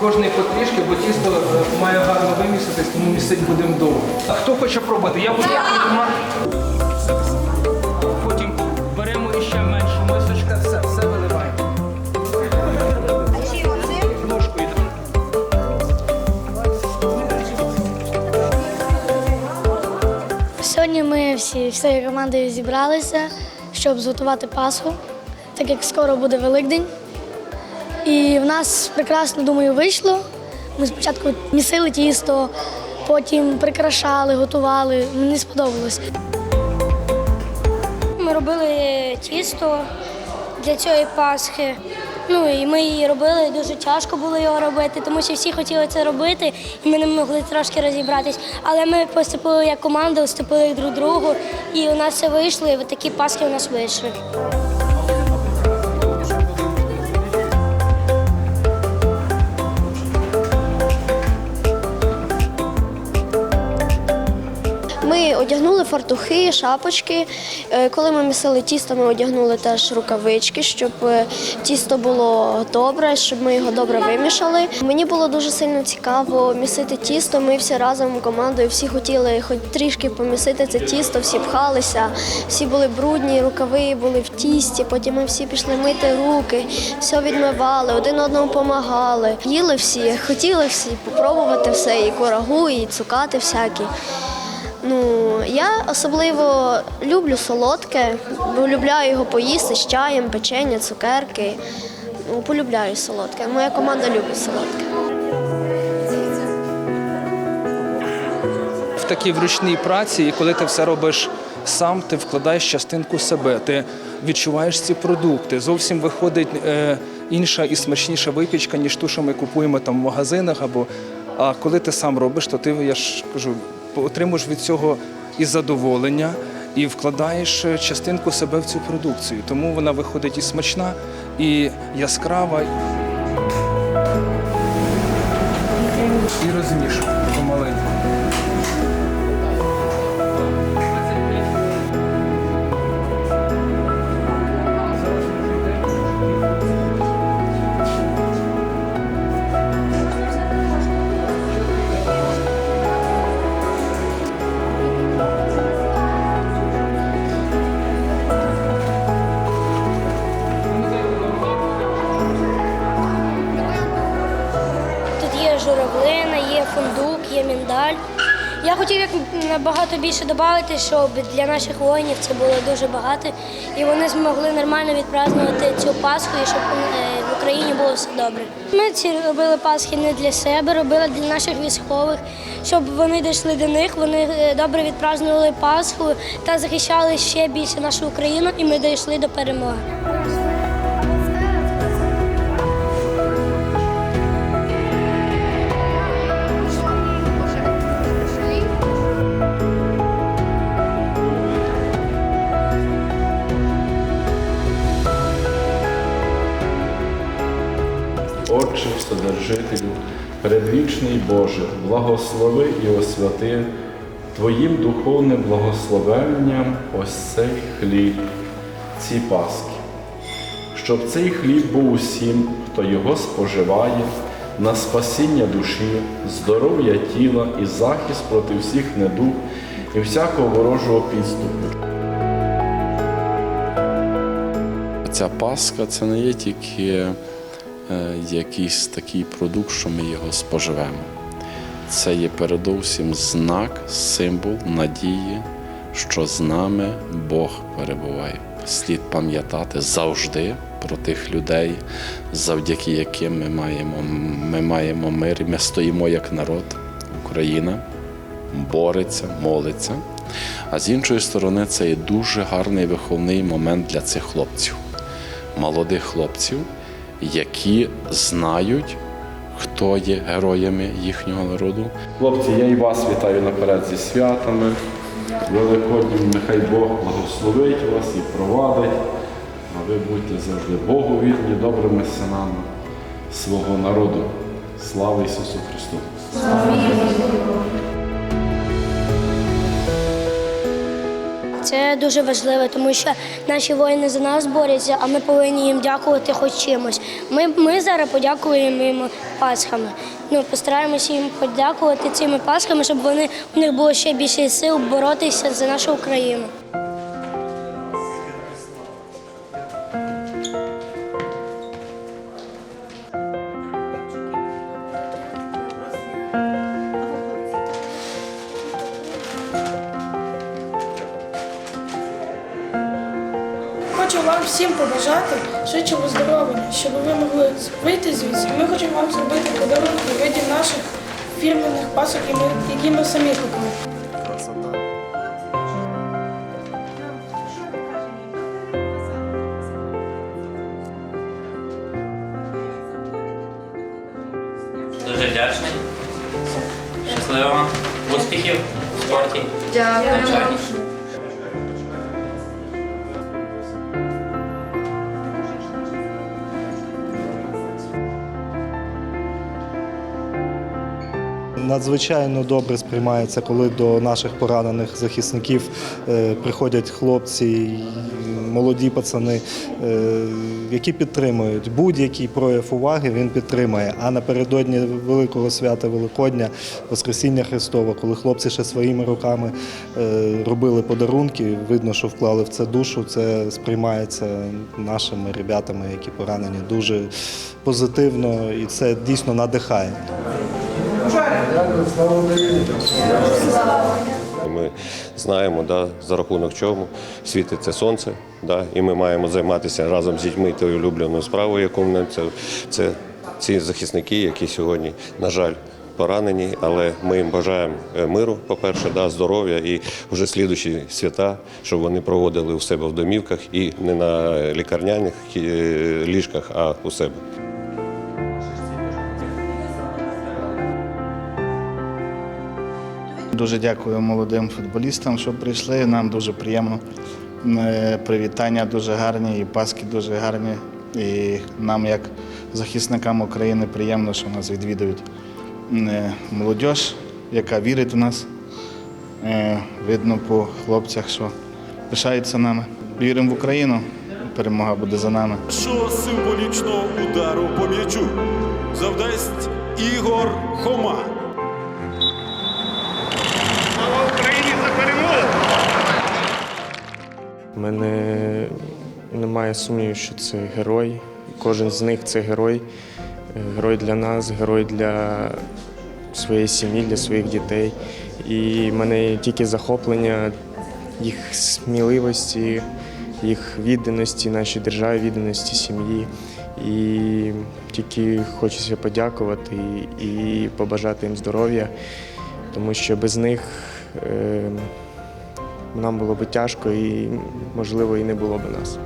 Кожний потрішки, бо тісто е, має гарно виміситись, тому місить будемо довго. А хто хоче пробувати? Я буду тримати. Потім беремо іще меншу мисочка, все, все виливаємо. Ложкою. Сьогодні ми всі всією командою зібралися, щоб зготувати Пасху, так як скоро буде Великдень. І в нас прекрасно, думаю, вийшло. Ми спочатку місили тісто, потім прикрашали, готували. Мені сподобалось. Ми робили тісто для цієї Пасхи. Ну і ми її робили, дуже тяжко було його робити, тому що всі хотіли це робити, і ми не могли трошки розібратись. Але ми поступили як команда, вступили друг другу, і у нас все вийшло, і такі Пасхи у нас вийшли. Одягнули фартухи, шапочки. Е, Коли ми місили тісто, ми одягнули теж рукавички, щоб е, тісто було добре, щоб ми його добре вимішали. Мені було дуже сильно цікаво місити тісто. Ми всі разом командою всі хотіли хоч трішки помісити це тісто, всі пхалися, всі були брудні, рукави були в тісті. Потім ми всі пішли мити руки, все відмивали, один одному допомагали. Їли всі, хотіли всі попробувати все, і курагу, і цукати всякі. Ну, я особливо люблю солодке, полюбляю його поїсти з чаєм, печення, цукерки. Ну, полюбляю солодке. Моя команда любить солодке. в такій вручній праці, і коли ти все робиш сам, ти вкладаєш частинку себе, ти відчуваєш ці продукти. Зовсім виходить е, інша і смачніша випічка, ніж ту, що ми купуємо там в магазинах. Або а коли ти сам робиш, то ти я ж кажу, отримуєш від цього і задоволення. І вкладаєш е, частинку себе в цю продукцію, тому вона виходить і смачна, і яскрава. І розумієш помаленьку. Фундук, є міндаль. Я хотів як набагато більше додати, щоб для наших воїнів це було дуже багато, і вони змогли нормально відпразнувати цю Пасху, і щоб е, в Україні було все добре. Ми ці робили Пасхи не для себе, робили для наших військових, щоб вони дійшли до них, вони е, добре відпразнували Пасху та захищали ще більше нашу Україну, і ми дійшли до перемоги. Вседержителю, предвічний Боже, благослови і освяти Твоїм духовним благословенням ось цей хліб, ці паски, щоб цей хліб був усім, хто його споживає, на спасіння душі, здоров'я тіла і захист проти всіх недуг і всякого ворожого підступу. Ця Пасха це не є тільки якийсь такий продукт, що ми його споживемо. Це є передовсім знак, символ надії, що з нами Бог перебуває. Слід пам'ятати завжди про тих людей, завдяки яким ми маємо, ми маємо мир, ми стоїмо як народ, Україна бореться, молиться. А з іншої сторони, це є дуже гарний виховний момент для цих хлопців, молодих хлопців, які знають, хто є героями їхнього народу, Хлопці, я і вас вітаю наперед зі святами. Великоднім нехай Бог благословить вас і провадить, а ви будьте завжди Богу вірні, добрими синами свого народу. Слава Ісусу Христу! Це дуже важливо, тому що наші воїни за нас борються, а ми повинні їм дякувати хоч чимось. Ми, ми зараз подякуємо їм пасхами. Ну, постараємося їм подякувати цими пасхами, щоб вони у них було ще більше сил боротися за нашу Україну. Вам всім побажати швидшого здоров'я, щоб ви могли вийти звідси. Ми хочемо вам зробити подарунки у виді наших фірменних пасок, які ми, які ми самі купили. Дуже вдячний. Щасливо вам. Успіхів в спорті. Дякую. Надзвичайно добре сприймається, коли до наших поранених захисників е, приходять хлопці, молоді пацани, е, які підтримують. Будь-який прояв уваги він підтримує. А напередодні великого свята Великодня, Воскресіння Христова, коли хлопці ще своїми руками е, робили подарунки, видно, що вклали в це душу. Це сприймається нашими ребятами, які поранені, дуже позитивно, і це дійсно надихає. Ми знаємо, да, за рахунок чому світить це сонце, да, і ми маємо займатися разом з дітьми тою улюбленою справою, яку вони це, це ці захисники, які сьогодні, на жаль, поранені, але ми їм бажаємо е, миру, по-перше, да, здоров'я і вже слідучі свята, щоб вони проводили у себе в домівках і не на лікарняних е, ліжках, а у себе. Дуже дякую молодим футболістам, що прийшли. Нам дуже приємно. Е, Привітання дуже гарні, і паски дуже гарні. І нам, як захисникам України, приємно, що нас відвідують е, молодь, яка вірить в нас. Е, Видно по хлопцях, що пишаються нами. Віримо в Україну, перемога буде за нами. Що символічного удару по м'ячу завдасть Ігор Хома. У мене немає сумнівів, що це герой. Кожен з них це герой. Е, Герой для нас, герой для своєї сім'ї, для своїх дітей. І в мене тільки захоплення їх сміливості, їх відданості, нашій державі, відданості сім'ї. І тільки хочеться подякувати і побажати їм здоров'я, тому що без них е, нам було б тяжко і, можливо, і не було б нас.